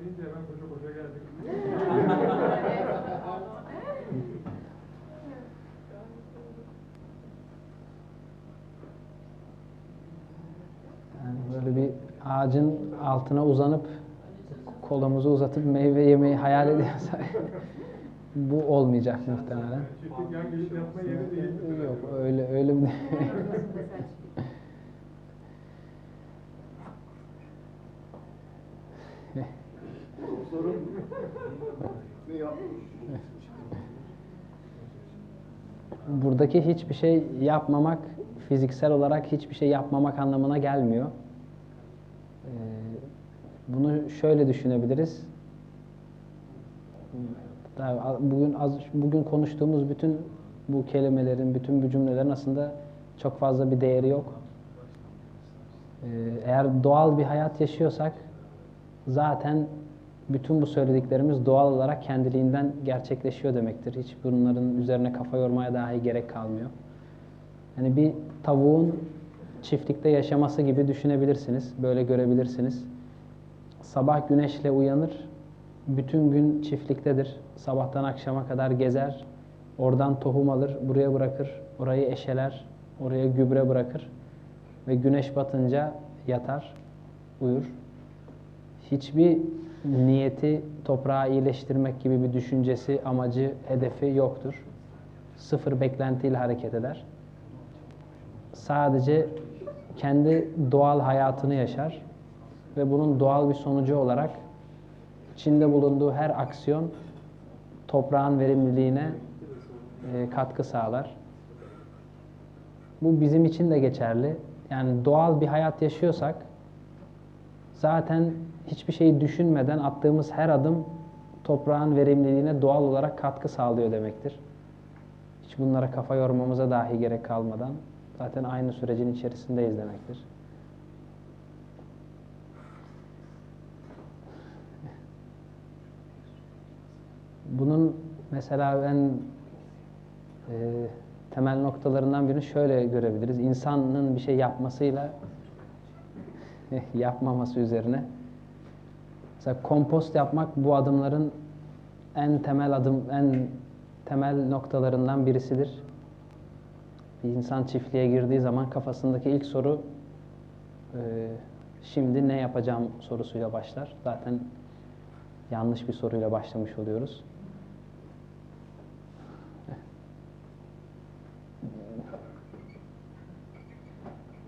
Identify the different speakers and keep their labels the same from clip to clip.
Speaker 1: deyince hemen koşa koşa geldik.
Speaker 2: Yani böyle bir ağacın altına uzanıp kolumuzu uzatıp meyve yemeyi hayal ediyorsak bu olmayacak muhtemelen. Yok öyle öyle bir
Speaker 3: Sorun ne yapmış?
Speaker 2: Buradaki hiçbir şey yapmamak fiziksel olarak hiçbir şey yapmamak anlamına gelmiyor. Ee, bunu şöyle düşünebiliriz. Daha Bugün az bugün konuştuğumuz bütün bu kelimelerin, bütün bu cümlelerin aslında çok fazla bir değeri yok. Ee, eğer doğal bir hayat yaşıyorsak zaten bütün bu söylediklerimiz doğal olarak kendiliğinden gerçekleşiyor demektir. Hiç bunların üzerine kafa yormaya dahi gerek kalmıyor. Yani bir tavuğun çiftlikte yaşaması gibi düşünebilirsiniz. Böyle görebilirsiniz. Sabah güneşle uyanır, bütün gün çiftliktedir. Sabahtan akşama kadar gezer, oradan tohum alır, buraya bırakır, orayı eşeler, oraya gübre bırakır ve güneş batınca yatar, uyur. Hiçbir niyeti toprağı iyileştirmek gibi bir düşüncesi, amacı, hedefi yoktur. Sıfır beklentiyle hareket eder. Sadece kendi doğal hayatını yaşar ve bunun doğal bir sonucu olarak içinde bulunduğu her aksiyon toprağın verimliliğine e, katkı sağlar. Bu bizim için de geçerli. Yani doğal bir hayat yaşıyorsak zaten hiçbir şeyi düşünmeden attığımız her adım toprağın verimliliğine doğal olarak katkı sağlıyor demektir. Hiç bunlara kafa yormamıza dahi gerek kalmadan zaten aynı sürecin içerisindeyiz demektir. Bunun mesela ben e, temel noktalarından birini şöyle görebiliriz. İnsanın bir şey yapmasıyla yapmaması üzerine. Mesela kompost yapmak bu adımların en temel adım, en temel noktalarından birisidir. Bir insan çiftliğe girdiği zaman kafasındaki ilk soru e, şimdi ne yapacağım sorusuyla başlar. Zaten yanlış bir soruyla başlamış oluyoruz.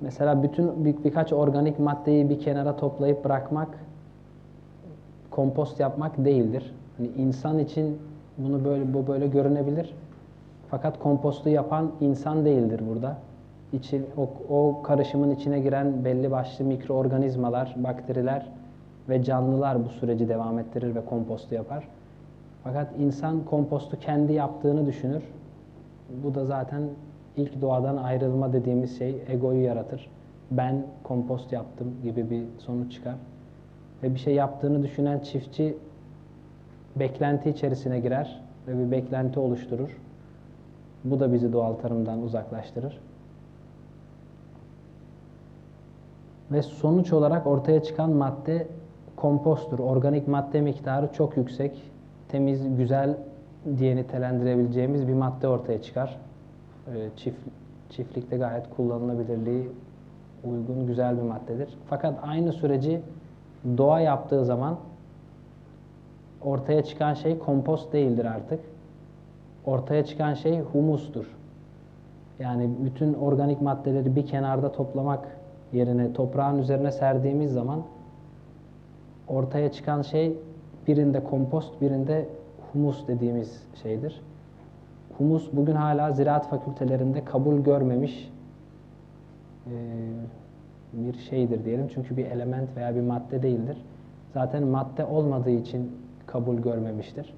Speaker 2: Mesela bütün bir, birkaç organik maddeyi bir kenara toplayıp bırakmak kompost yapmak değildir. Hani insan için bunu böyle bu böyle görünebilir. Fakat kompostu yapan insan değildir burada. İçi, o, o karışımın içine giren belli başlı mikroorganizmalar, bakteriler ve canlılar bu süreci devam ettirir ve kompostu yapar. Fakat insan kompostu kendi yaptığını düşünür. Bu da zaten ilk doğadan ayrılma dediğimiz şey egoyu yaratır. Ben kompost yaptım gibi bir sonuç çıkar. Ve bir şey yaptığını düşünen çiftçi beklenti içerisine girer ve bir beklenti oluşturur. Bu da bizi doğal tarımdan uzaklaştırır. Ve sonuç olarak ortaya çıkan madde komposttur. Organik madde miktarı çok yüksek, temiz, güzel diye nitelendirebileceğimiz bir madde ortaya çıkar. Ee, çift, çiftlikte gayet kullanılabilirliği uygun, güzel bir maddedir. Fakat aynı süreci doğa yaptığı zaman ortaya çıkan şey kompost değildir artık. Ortaya çıkan şey humustur. Yani bütün organik maddeleri bir kenarda toplamak yerine toprağın üzerine serdiğimiz zaman ortaya çıkan şey birinde kompost, birinde humus dediğimiz şeydir. Humus bugün hala ziraat fakültelerinde kabul görmemiş bir şeydir diyelim. Çünkü bir element veya bir madde değildir. Zaten madde olmadığı için kabul görmemiştir.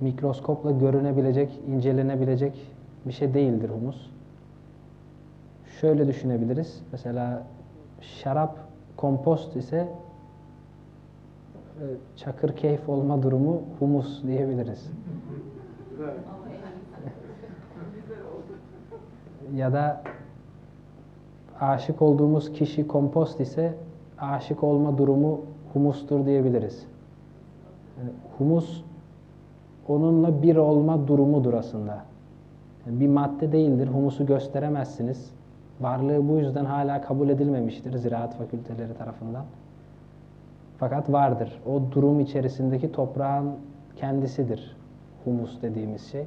Speaker 2: Mikroskopla görünebilecek, incelenebilecek bir şey değildir humus. Şöyle düşünebiliriz. Mesela şarap kompost ise çakır keyif olma durumu humus diyebiliriz. Ya da aşık olduğumuz kişi kompost ise aşık olma durumu humustur diyebiliriz. Yani humus onunla bir olma durumudur aslında. Yani bir madde değildir. Humusu gösteremezsiniz. Varlığı bu yüzden hala kabul edilmemiştir ziraat fakülteleri tarafından. Fakat vardır. O durum içerisindeki toprağın kendisidir. Humus dediğimiz şey.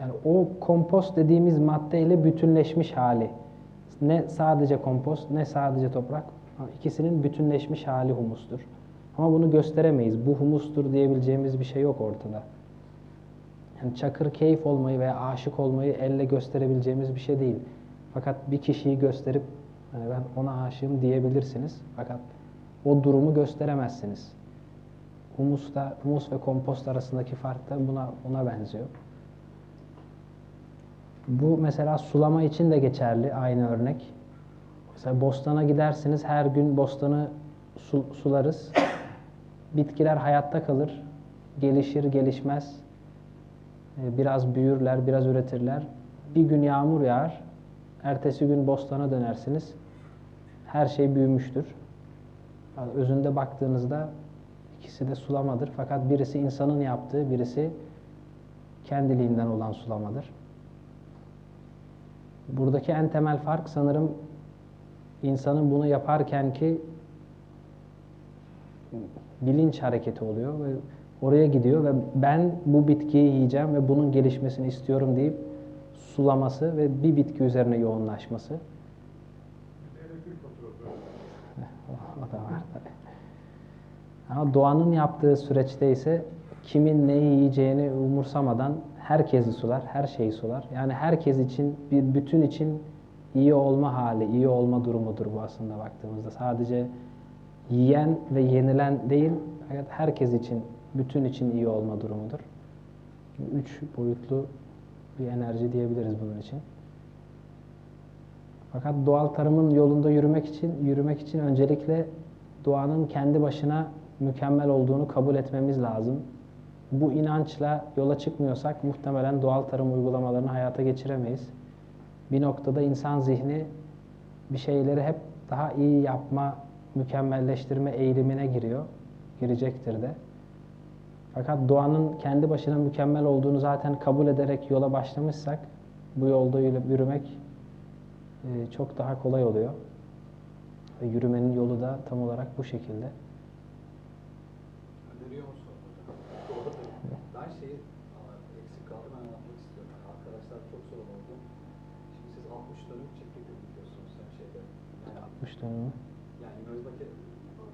Speaker 2: Yani o kompost dediğimiz maddeyle bütünleşmiş hali. Ne sadece kompost ne sadece toprak. ikisinin bütünleşmiş hali humustur. Ama bunu gösteremeyiz. Bu humustur diyebileceğimiz bir şey yok ortada. Yani çakır keyif olmayı veya aşık olmayı elle gösterebileceğimiz bir şey değil. Fakat bir kişiyi gösterip hani ben ona aşığım diyebilirsiniz. Fakat o durumu gösteremezsiniz. Humus da humus ve kompost arasındaki fark da buna ona benziyor. Bu mesela sulama için de geçerli aynı örnek. Mesela bostana gidersiniz her gün bostanı su- sularız. Bitkiler hayatta kalır. Gelişir, gelişmez. Ee, Biraz büyürler, biraz üretirler. Bir gün yağmur yağar. Ertesi gün bostana dönersiniz. Her şey büyümüştür. Özünde baktığınızda ikisi de sulamadır. Fakat birisi insanın yaptığı, birisi kendiliğinden olan sulamadır. Buradaki en temel fark sanırım insanın bunu yaparken ki bilinç hareketi oluyor ve oraya gidiyor ve ben bu bitkiyi yiyeceğim ve bunun gelişmesini istiyorum deyip sulaması ve bir bitki üzerine yoğunlaşması.
Speaker 1: Bir de elektrik faturası.
Speaker 2: O da var tabii. Ama doğanın yaptığı süreçte ise kimin neyi yiyeceğini umursamadan herkesi sular, her şeyi sular. Yani herkes için, bir bütün için iyi olma hali, iyi olma durumudur bu aslında baktığımızda. Sadece yiyen ve yenilen değil, herkes için, bütün için iyi olma durumudur. Üç boyutlu bir enerji diyebiliriz bunun için. Fakat doğal tarımın yolunda yürümek için yürümek için öncelikle doğanın kendi başına mükemmel olduğunu kabul etmemiz lazım. Bu inançla yola çıkmıyorsak muhtemelen doğal tarım uygulamalarını hayata geçiremeyiz. Bir noktada insan zihni bir şeyleri hep daha iyi yapma, mükemmelleştirme eğilimine giriyor. Girecektir de. Fakat doğanın kendi başına mükemmel olduğunu zaten kabul ederek yola başlamışsak bu yolda yürümek e, çok daha kolay oluyor. Ve yürümenin yolu da tam olarak bu şekilde.
Speaker 3: Öneriyor musun. Ben şeyi eksik kaldı ben anlatmak istiyorum. Yani arkadaşlar çok sorun oldu. Şimdi siz 60 dönüm çiftlik dikiyorsunuz sen şeyde. Yani,
Speaker 2: 60 dönümü.
Speaker 3: yani Yunanistan,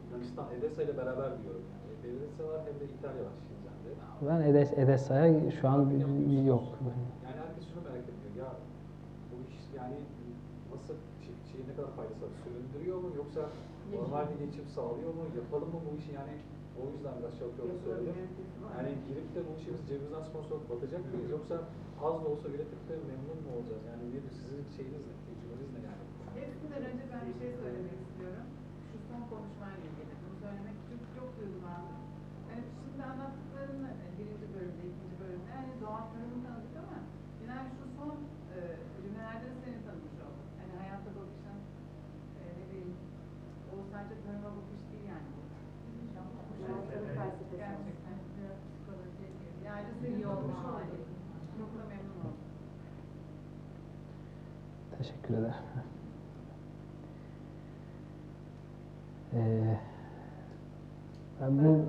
Speaker 3: Yunanistan Edessa ile beraber diyorum. Yani Edessa var hem de İtalya var Şinzen'de.
Speaker 2: Ben Edes, Edessa'ya şu an yok.
Speaker 3: Yani herkes şunu merak ediyor. Ya bu iş yani nasıl çiftçiye ne kadar faydası var? Süründürüyor mu yoksa normal bir geçim sağlıyor mu? Yapalım mı bu işi yani? O yüzden biraz çok yolu söyledim. Yani girip de bu işi biz cebimizden sponsor batacak mıyız? Yoksa az da olsa üretip de memnun mu olacağız? Yani nedir sizin şeyiniz ne? Tecrübeniz ne yani?
Speaker 4: Hepsinden önce ben bir şey söylemek istiyorum. Şu son konuşmayla ilgili. Bunu söylemek için çok duygulandım. Yani şimdi anlattıklarını e, birinci bölümde, ikinci bölümde yani doğal tarımı tanıdık ama yani şu son e, cümlelerde de seni tanımış olduk. Hani hayata bakışın e, ne bileyim o sadece tarıma bakış değil yani bu. Gerçekten biraz psikoloji gibi. Yani seni tanımış olduk. Çok da memnun oldum.
Speaker 2: Teşekkür ederim. Ee, ben bu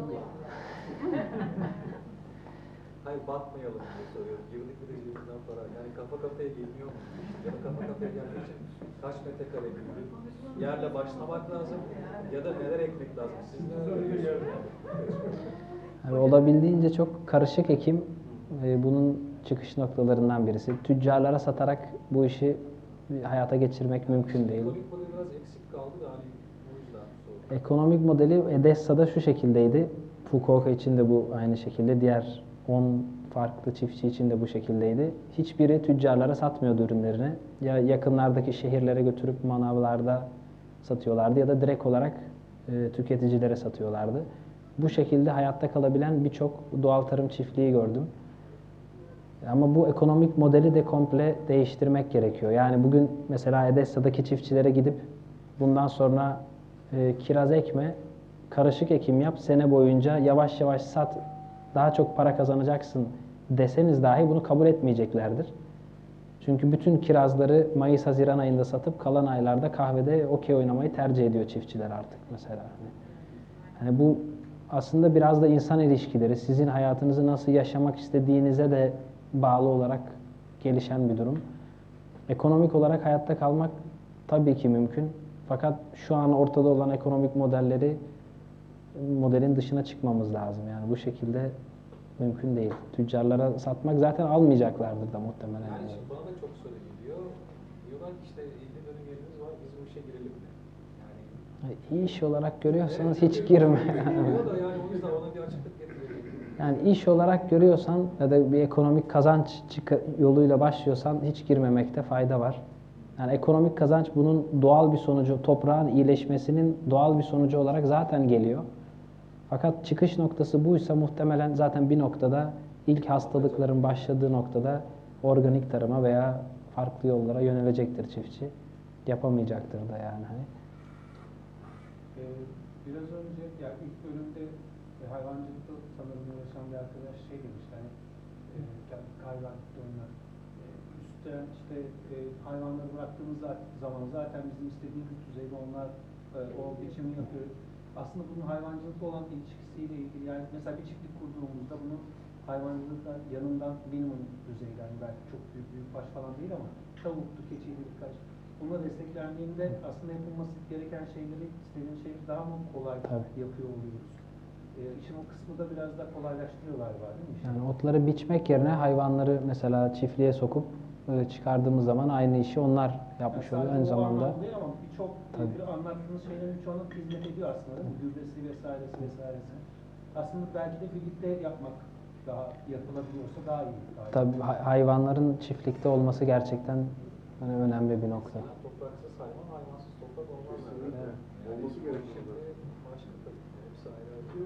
Speaker 3: Hayır batmayalım diye soruyorum. Girdik bir de cebimizden para. Yani kafa kafaya gelmiyor mu? Ya da kafa kafaya gelmek için kaç metrekare büyüdü? Yerle başlamak lazım ya da neler ekmek lazım? Siz ne öneriyorsunuz?
Speaker 2: Yani olabildiğince çok karışık ekim e, bunun çıkış noktalarından birisi. Tüccarlara satarak bu işi hayata geçirmek mümkün değil.
Speaker 3: Ekonomik model biraz eksik kaldı da hani o yüzden sordum.
Speaker 2: Ekonomik modeli Edessa'da şu şekildeydi. Fukuoka için de bu aynı şekilde. Diğer 10 farklı çiftçi için de bu şekildeydi. Hiçbiri tüccarlara satmıyordu ürünlerini. Ya yakınlardaki şehirlere götürüp manavlarda satıyorlardı ya da direkt olarak e, tüketicilere satıyorlardı. Bu şekilde hayatta kalabilen birçok doğal tarım çiftliği gördüm. Ama bu ekonomik modeli de komple değiştirmek gerekiyor. Yani bugün mesela Edessa'daki çiftçilere gidip bundan sonra e, kiraz ekme, karışık ekim yap, sene boyunca yavaş yavaş sat, daha çok para kazanacaksın deseniz dahi bunu kabul etmeyeceklerdir. Çünkü bütün kirazları Mayıs-Haziran ayında satıp kalan aylarda kahvede okey oynamayı tercih ediyor çiftçiler artık mesela. Hani, hani bu aslında biraz da insan ilişkileri, sizin hayatınızı nasıl yaşamak istediğinize de bağlı olarak gelişen bir durum. Ekonomik olarak hayatta kalmak tabii ki mümkün. Fakat şu an ortada olan ekonomik modelleri modelin dışına çıkmamız lazım. Yani bu şekilde mümkün değil. Tüccarlara satmak zaten almayacaklardır da muhtemelen.
Speaker 3: Yani şimdi bana da çok soru geliyor. Diyorlar ki işte 50 dönüm yerimiz var, biz bu işe girelim mi? Yani
Speaker 2: İyi iş olarak görüyorsanız
Speaker 3: Evet,
Speaker 2: hiç girme.
Speaker 3: Da yani o yüzden ona bir açıklık.
Speaker 2: Yani iş olarak görüyorsan ya da bir ekonomik kazanç yoluyla başlıyorsan hiç girmemekte fayda var. Yani ekonomik kazanç bunun doğal bir sonucu, toprağın iyileşmesinin doğal bir sonucu olarak zaten geliyor. Fakat çıkış noktası buysa muhtemelen zaten bir noktada ilk hastalıkların başladığı noktada organik tarıma veya farklı yollara yönelecektir çiftçi. Yapamayacaktır da yani. Hani.
Speaker 5: Ee, biraz önce yani ilk bölümde hayvancılıkta sanırım uğraşan bir arkadaş şey demişti hani e, hayvan onlar e, üstten işte e, hayvanları bıraktığımız za- zaman zaten bizim istediğimiz düzeyde onlar e, o biçimi yapıyor. Aslında bunun hayvancılıkla olan ilişkisiyle ilgili yani mesela bir çiftlik kurduğumuzda bunu hayvancılıkla yanından minimum düzeyde yani belki çok büyük büyük baş falan değil ama tavuktu, keçiydi birkaç Buna desteklendiğinde aslında yapılması gereken şeyleri, istediğin şeyleri daha mı kolay
Speaker 2: Tabii.
Speaker 5: yapıyor oluyoruz? Ee, işin o kısmı da biraz da kolaylaştırıyor galiba değil mi?
Speaker 2: Yani otları biçmek yerine hayvanları mesela çiftliğe sokup e, çıkardığımız zaman aynı işi onlar yapmış
Speaker 5: Yani
Speaker 2: oluyor. Aynı zamanda
Speaker 5: değil ama birçok anlattığınız şeylerin çoğuna hizmet ediyor aslında değil mi? Gübresi vesairesi vesairesi. Aslında belki de birlikte yapmak daha yapılabiliyorsa daha iyi. Daha iyi.
Speaker 2: tabii hay- hayvanların çiftlikte olması gerçekten hani önemli bir nokta.
Speaker 3: Yani topraksız hayvan, hayvansız toprak olmaz.
Speaker 5: Evet.
Speaker 3: Yani
Speaker 1: Olması
Speaker 3: bu
Speaker 1: gerekiyor.
Speaker 3: şimdi başka tabii. Hepsi ayrı ayrı.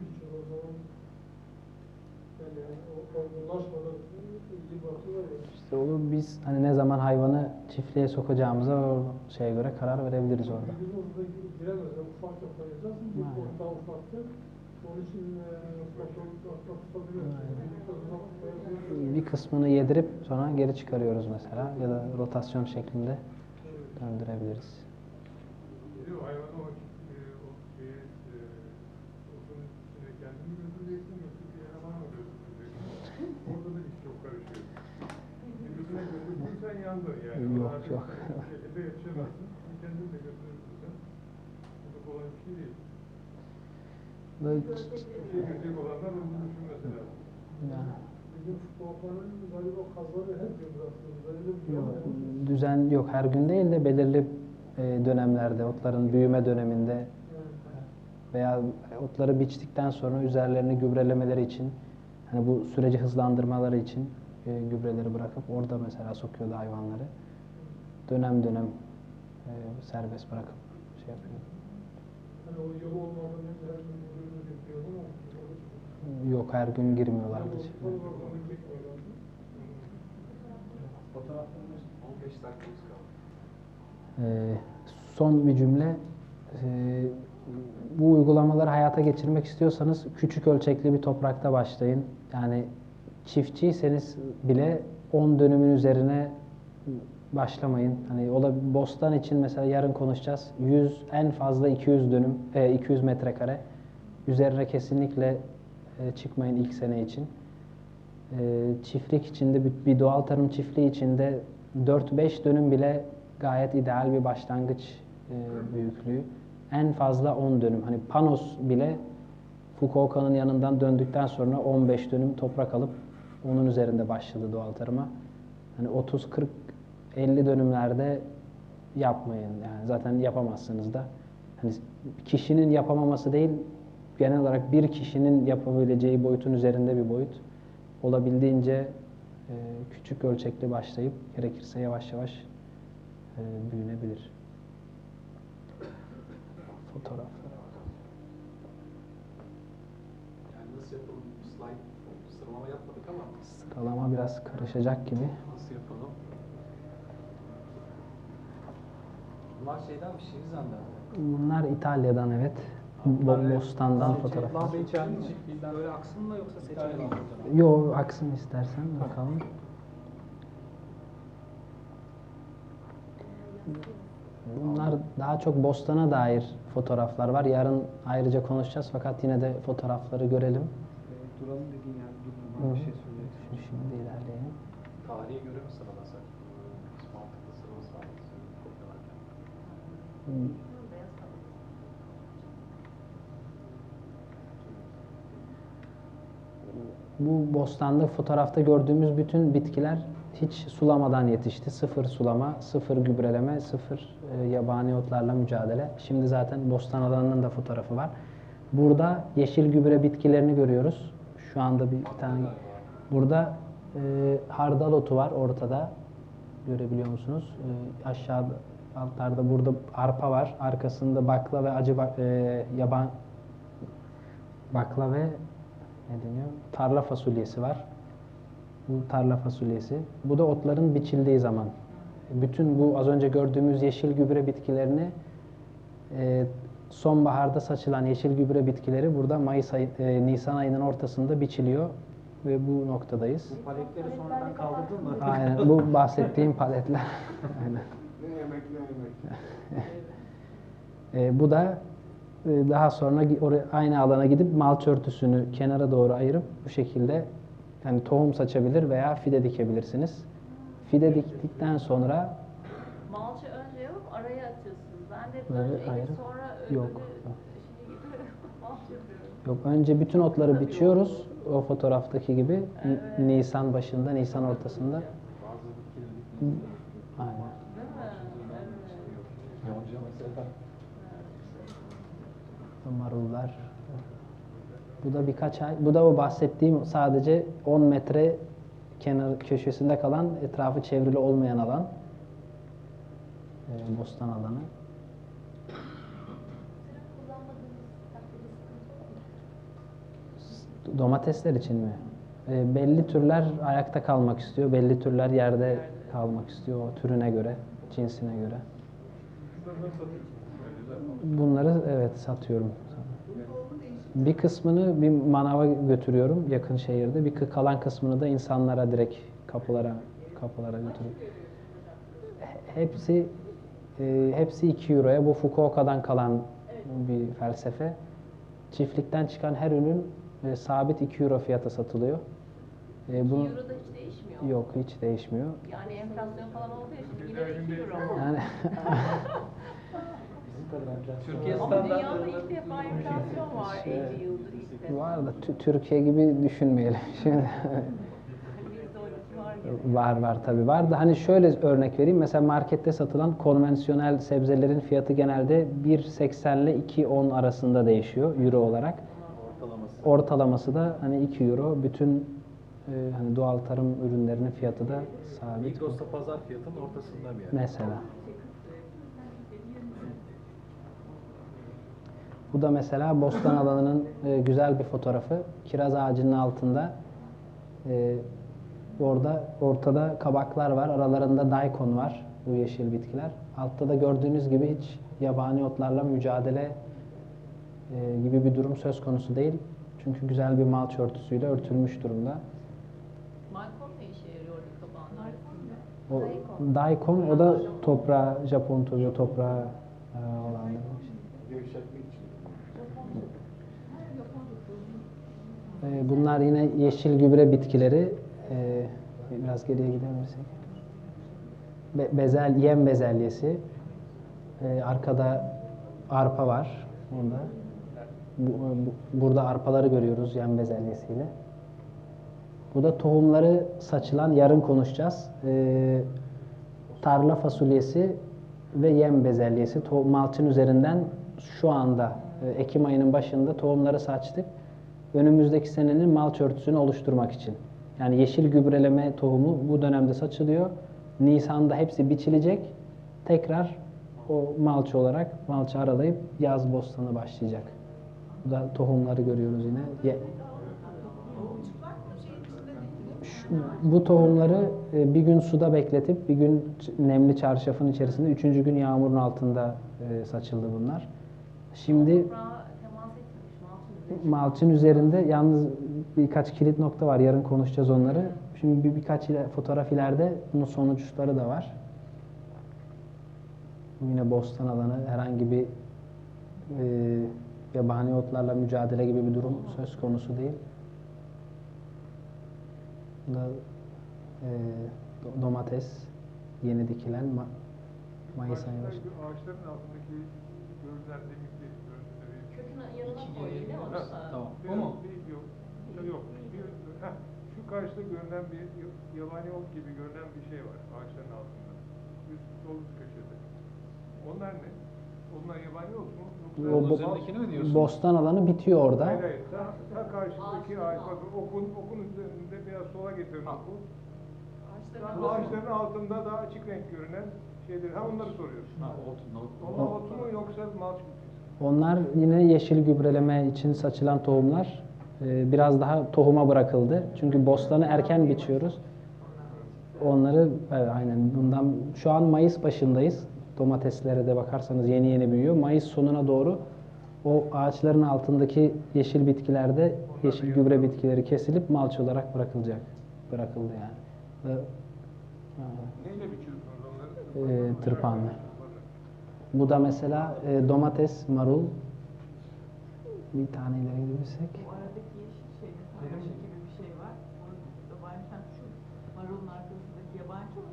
Speaker 1: Biçiyor o zaman. Yani o olgunlaşmadan ya.
Speaker 2: İşte olur biz hani ne zaman hayvanı çiftliğe sokacağımıza o şeye göre karar verebiliriz orada.
Speaker 1: Bir gün orada giremez. Yani ufak
Speaker 2: Aynen.
Speaker 1: orta ufaktı. Onun için e.
Speaker 2: Bir kısmını yedirip sonra geri çıkarıyoruz mesela ya da rotasyon şeklinde döndürebiliriz.
Speaker 1: Geliyor hayvanı o, e, o şeye, e, otun içine kendini götüreceksin, yoksa bir yere bana mı götüreceksin? Orada da iş çok karışıyor. Birisine yandın yani.
Speaker 2: Yok, yok.
Speaker 1: Bir şekilde yetişemezsin. Bir kendin de götürürsün. Bu da kolay bir şey değil. Şey götürecek olanlar onu düşünmesi lazım. Bizim futbolcuların galiba kazları şey
Speaker 2: düzen yok her gün değil de belirli e, dönemlerde otların büyüme döneminde veya otları biçtikten sonra üzerlerini gübrelemeleri için hani bu süreci hızlandırmaları için e, gübreleri bırakıp orada mesela sokuyordu hayvanları. Dönem dönem e, serbest bırakıp şey yapıyor.
Speaker 1: Hani o yolu olmadan önce her gün bunu yapıyor ama
Speaker 2: Yok her gün girmiyorlardı.
Speaker 5: Fotoğraflarımız
Speaker 3: 15 dakikamız kaldı.
Speaker 2: Ee, son bir cümle. Ee, bu uygulamaları hayata geçirmek istiyorsanız küçük ölçekli bir toprakta başlayın. Yani çiftçiyseniz bile 10 dönümün üzerine başlamayın. Hani o da bostan için mesela yarın konuşacağız. 100 en fazla 200 dönüm, e, 200 metrekare. Üzerine kesinlikle e, çıkmayın ilk sene için. Ee, çiftlik içinde bir, doğal tarım çiftliği içinde 4-5 dönüm bile gayet ideal bir başlangıç e, büyüklüğü. En fazla 10 dönüm. Hani Panos bile Fukuoka'nın yanından döndükten sonra 15 dönüm toprak alıp onun üzerinde başladı doğal tarıma. Hani 30 40 50 dönümlerde yapmayın. Yani zaten yapamazsınız da. Hani kişinin yapamaması değil, genel olarak bir kişinin yapabileceği boyutun üzerinde bir boyut. Olabildiğince e, küçük ölçekli başlayıp gerekirse yavaş yavaş e, büyünebilir. Fotoğraflara
Speaker 3: sıralama
Speaker 2: biraz karışacak gibi.
Speaker 3: Nasıl yapalım? Bunlar şeyden bir Şirizan'dan.
Speaker 2: Bunlar İtalya'dan evet. Bo- Bostan'dan fotoğraf.
Speaker 3: Lamba içeride çiftliğinden böyle aksın mı yoksa seçmeli mi?
Speaker 2: Yo aksın istersen bakalım. Bunlar daha çok Bostan'a dair fotoğraflar var. Yarın ayrıca konuşacağız fakat yine de fotoğrafları görelim.
Speaker 5: E, duralım dediğin yer
Speaker 2: Hı.
Speaker 5: durma bir şey
Speaker 2: Şu Şimdi ilerleyelim.
Speaker 3: Tarihe göre mi sıralasak? Biz mantıklı sıralaması var. Kopyalarken.
Speaker 2: Bu bostanda fotoğrafta gördüğümüz bütün bitkiler hiç sulamadan yetişti. Sıfır sulama, sıfır gübreleme, sıfır e, yabani otlarla mücadele. Şimdi zaten bostan alanının da fotoğrafı var. Burada yeşil gübre bitkilerini görüyoruz. Şu anda bir, bir tane. Burada e, hardal otu var ortada. Görebiliyor musunuz? E, aşağıda altlarda burada arpa var. Arkasında bakla ve acı bak, e, yaban bakla ve ne deniyor? Tarla fasulyesi var. Bu tarla fasulyesi. Bu da otların biçildiği zaman. Bütün bu az önce gördüğümüz yeşil gübre bitkilerini e, sonbaharda saçılan yeşil gübre bitkileri burada Mayıs ayı, e, Nisan ayının ortasında biçiliyor ve bu noktadayız.
Speaker 3: Bu paletleri sonradan kaldırdın mı?
Speaker 2: Aynen bu bahsettiğim paletler. Aynen.
Speaker 1: Ne yemek ne yemek.
Speaker 2: E, bu da e, daha sonra oraya aynı alana gidip malç örtüsünü kenara doğru ayırıp bu şekilde yani tohum saçabilir veya fide dikebilirsiniz. Fide diktikten sonra
Speaker 6: Malçı önce yapıp araya atıyorsunuz. Ben de
Speaker 2: Böyle ayrı.
Speaker 6: sonra
Speaker 2: Yok.
Speaker 6: şey
Speaker 2: yok önce bütün otları biçiyoruz o fotoğraftaki gibi
Speaker 6: Evet.
Speaker 2: Nisan başında, Nisan ortasında. Aynen.
Speaker 6: Değil mi? Evet.
Speaker 3: Yonca mesela.
Speaker 2: Marullar. Bu da birkaç ay. Bu da o bahsettiğim sadece 10 metre kenar köşesinde kalan etrafı çevrili olmayan alan. Ee, bostan alanı. Domatesler için mi? Ee, belli türler ayakta kalmak istiyor, belli türler yerde kalmak istiyor o türüne göre, cinsine göre. Bunları evet satıyorum. Bir kısmını bir manava götürüyorum yakın şehirde. Bir kalan kısmını da insanlara direkt kapılara kapılara götürüyorum. He- Hepsi e, hepsi 2 euroya. Bu Fukuoka'dan kalan bir felsefe. Çiftlikten çıkan her ürün e, sabit 2 euro fiyata satılıyor. E,
Speaker 6: 2
Speaker 2: bunu
Speaker 6: euro da hiç değişmiyor.
Speaker 2: yok hiç değişmiyor.
Speaker 6: Yani enflasyon falan için
Speaker 1: Bir de
Speaker 6: yine de 2
Speaker 1: şimdi-
Speaker 6: euro.
Speaker 2: Yani
Speaker 3: Türkiye
Speaker 6: Ama dünyada ilk defa enflasyon var
Speaker 2: Şey,
Speaker 6: 50 yıldır ilk defa.
Speaker 2: var da Tü- Türkiye gibi düşünmeyelim. Şimdi
Speaker 6: o var.
Speaker 2: Var tabii var da hani şöyle örnek vereyim mesela markette satılan konvansiyonel sebzelerin fiyatı genelde 1.80 ile 2.10 arasında değişiyor euro olarak.
Speaker 3: Ortalaması.
Speaker 2: Da hani 2 euro. Bütün e, hani doğal tarım ürünlerinin fiyatı da sabit.
Speaker 3: Migros'ta pazar fiyatının ortasında bir yer.
Speaker 2: Mesela. Bu da mesela bostan alanının e, güzel bir fotoğrafı. Kiraz ağacının altında e, orada ortada kabaklar var. Aralarında daikon var. Bu yeşil bitkiler. Altta da gördüğünüz gibi hiç yabani otlarla mücadele e, gibi bir durum söz konusu değil. Çünkü güzel bir malç örtüsüyle örtülmüş durumda.
Speaker 6: Maykon ne işe yarıyor orada kabağın arasında?
Speaker 2: O
Speaker 6: Daikon.
Speaker 2: daikon o da toprağa, Japon tozu toprağa e, olan bir şey.
Speaker 1: Gevşetmek için.
Speaker 2: Ee, Bunlar yine yeşil gübre bitkileri. Ee, Biraz geriye gider misin? Be- bezel, yem bezelyesi. Ee, Arkada arpa var. Burada. Bu, bu- burada arpaları görüyoruz yem bezelyesiyle. Bu da tohumları saçılan, yarın konuşacağız. Ee, tarla fasulyesi ve yem bezelyesi. To- malçın üzerinden şu anda e, Ekim ayının başında tohumları saçtık. Önümüzdeki senenin malç örtüsünü oluşturmak için. Yani yeşil gübreleme tohumu bu dönemde saçılıyor. Nisan'da hepsi biçilecek. Tekrar o malç olarak malçı aralayıp yaz bostanı başlayacak. Bu da tohumları görüyoruz yine. Ye- Bu tohumları e, bir gün suda bekletip bir gün nemli çarşafın içerisinde, üçüncü gün yağmurun altında e, saçıldı bunlar. Şimdi
Speaker 6: malçın
Speaker 2: üzerinde yalnız birkaç kilit nokta var. Yarın konuşacağız onları. Şimdi bir, birkaç ile- fotoğraf ileride bunun sonuçları da var. Yine bostan alanı herhangi bir e, yabani otlarla mücadele gibi bir durum söz konusu değil. Bu da e, do- domates yeni dikilen ma- Mayıs ayı başı.
Speaker 1: Ağaçların altındaki görünen deminki görüntüleri.
Speaker 6: Kökün yanına koy değil mi onu?
Speaker 1: Ha,
Speaker 3: Tamam. O mu?
Speaker 1: yok. Yok. yok. Bir, heh, şu karşıda görünen bir yabani ot gibi görünen bir şey var ağaçların altında. Üst sol üst köşede. Onlar ne? Onlar yabani ot mu?
Speaker 2: O bo-
Speaker 3: üzerindekini mi diyorsun?
Speaker 2: Bostan alanı bitiyor orada.
Speaker 1: Hayır hayır. Ta, ta karşıdaki
Speaker 6: Ağaçların
Speaker 1: ağaç. Bakın okun, okun üzerinde biraz sola getirin oku.
Speaker 4: Ağaçların
Speaker 1: Bu ağaçların altında daha açık renk görünen şeyler. Ha onları soruyoruz.
Speaker 3: Ha, ot, not,
Speaker 1: Onlar otu mu yoksa malç mı?
Speaker 2: Onlar yine yeşil gübreleme için saçılan tohumlar. Ee, Biraz daha tohuma bırakıldı. Çünkü bostanı erken biçiyoruz. Onları evet, aynen bundan şu an Mayıs başındayız. Domateslere de bakarsanız yeni yeni büyüyor. Mayıs sonuna doğru o ağaçların altındaki yeşil bitkilerde yeşil gübre bitkileri kesilip malç olarak bırakılacak. Bırakıldı yani. Ve,
Speaker 1: Neyle biçiyorsunuz onları?
Speaker 2: Ee, tırpanla. Bu da mesela e, domates, marul. Bir tane ileri gidersek.
Speaker 4: Bu aradaki yeşil şey, sarmaşık gibi bir şey var. Sen şu marulun arkasındaki yabancı mı?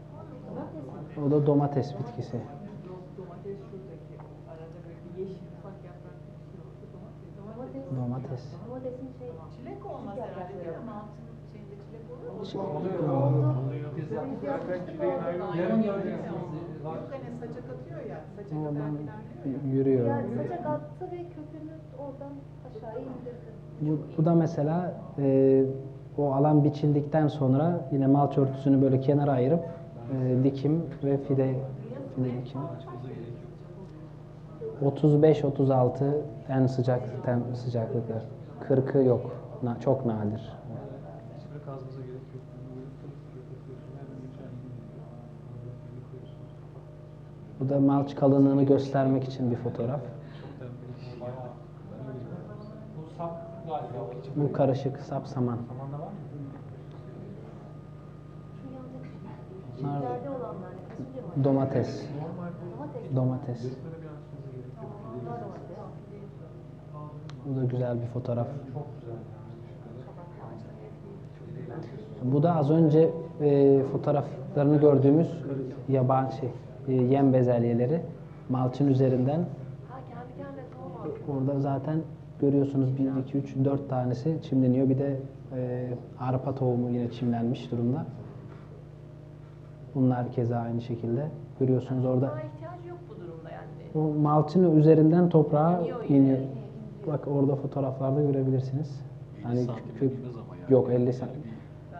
Speaker 2: O da domates bitkisi.
Speaker 4: Yok domates şuradaki. Arada böyle bir yeşil ufak yapraklı bir şey olsa domates. Domates.
Speaker 2: Domates.
Speaker 7: Domatesin şey
Speaker 4: Çilek olmaz herhalde değil mi? Altın şeyinde çilek olur mu?
Speaker 1: Zaten çileğin ayrı
Speaker 3: Yarım
Speaker 1: olduğu-
Speaker 3: göreceksiniz.
Speaker 4: Yok hani saça katıyor ya.
Speaker 2: Oradan yürüyor.
Speaker 7: yani saçak attı ve kökünü oradan indirdi.
Speaker 2: Bu, bu da mesela e, o alan biçildikten sonra yine malç örtüsünü böyle kenara ayırıp e, dikim ve fide, fide dikim. 35-36 en sıcak tem, sıcaklıklar. 40'ı yok. Na- çok nadir. Bu da malç kalınlığını göstermek için bir fotoğraf.
Speaker 5: Bu
Speaker 2: karışık sap saman. Domates.
Speaker 7: Domates.
Speaker 2: Domates.
Speaker 3: Resmine bir açmanıza gerek yok.
Speaker 7: Bunlar domates.
Speaker 2: Bu da güzel bir fotoğraf.
Speaker 5: Çok güzel.
Speaker 2: Bu da az önce e, fotoğraflarını gördüğümüz yaban şey e, yem bezelyeleri malçın üzerinden orada zaten görüyorsunuz 1 2 3 4 tanesi çimleniyor. Bir de e, arpa tohumu yine çimlenmiş durumda. Bunlar keza aynı şekilde. Görüyorsunuz orada
Speaker 6: Toprağa ihtiyacı yok bu durumda yani.
Speaker 2: o malçın üzerinden toprağa
Speaker 6: iniyor,
Speaker 2: Bak orada fotoğraflarda görebilirsiniz.
Speaker 3: 50
Speaker 2: Hani kök yok 50 santim.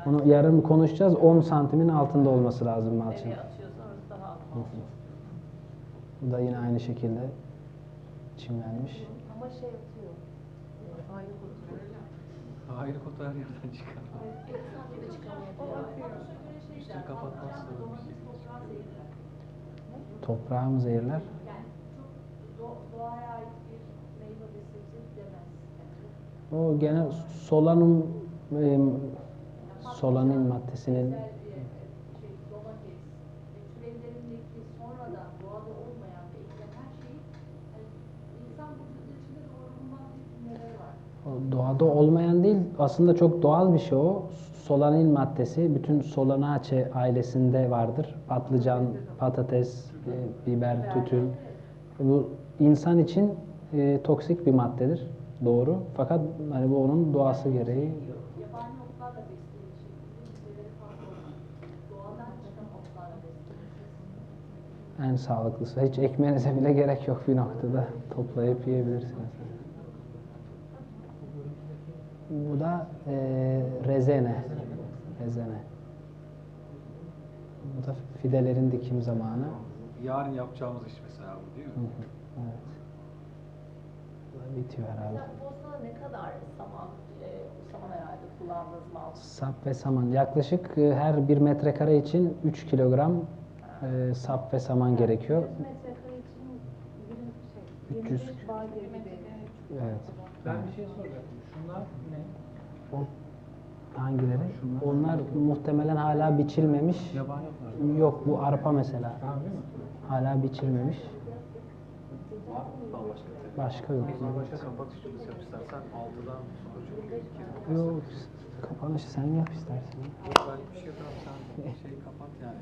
Speaker 2: Onu yarın konuşacağız. 10 santimin altında olması lazım malçın. Bu da yine aynı şekilde çimlenmiş.
Speaker 7: Ama şey atıyor. E, aynı kutu.
Speaker 3: Ayrı kutu her yerden çıkar.
Speaker 7: Çıkamayabiliyor.
Speaker 3: Üstünü kapatmazsa.
Speaker 2: Toprağı mı zehirler?
Speaker 7: Yani çok do- doğaya ait bir meyve ve sebze demez.
Speaker 2: O gene solanum e, solanum maddesinin
Speaker 7: doğada olmayan
Speaker 2: değil aslında çok doğal bir şey o. Solanin maddesi bütün Solanaceae ailesinde vardır. Patlıcan, patates, e, biber, tütün. Bu insan için e, toksik bir maddedir. Doğru. Fakat hani bu onun doğası gereği en sağlıklısı. Hiç ekmenize bile gerek yok bir noktada. Toplayıp yiyebilirsiniz. Bu da e, rezene. Rezene. Bu da fidelerin dikim zamanı.
Speaker 3: Yarın yapacağımız iş mesela bu değil
Speaker 2: Hı
Speaker 3: mi?
Speaker 2: hı, Evet. Bitiyor herhalde.
Speaker 6: Mesela Bosna'da ne kadar saman e, saman herhalde kullandığınız mal.
Speaker 2: Sap ve saman. Yaklaşık e, her bir metrekare için 3 kilogram e, sap ve saman gerekiyor.
Speaker 7: 100 metrekare için birim şey,
Speaker 2: 300.
Speaker 7: 25 bar gibi.
Speaker 2: Evet.
Speaker 5: Ben bir şey soracaktım. Şunlar ne?
Speaker 2: O hangileri? Onlar muhtemelen hala biçilmemiş.
Speaker 5: Yabani otlar.
Speaker 2: Yok bu arpa mesela. Hala biçilmemiş.
Speaker 3: Var mı daha başka?
Speaker 2: Başka yok.
Speaker 3: Sonra başka kapak üstümüz yap istersen altıdan sonra çok gerekir.
Speaker 2: Yok. Kapanışı sen yap istersen.
Speaker 3: Ben bir şey yapamam sen şeyi kapat yani.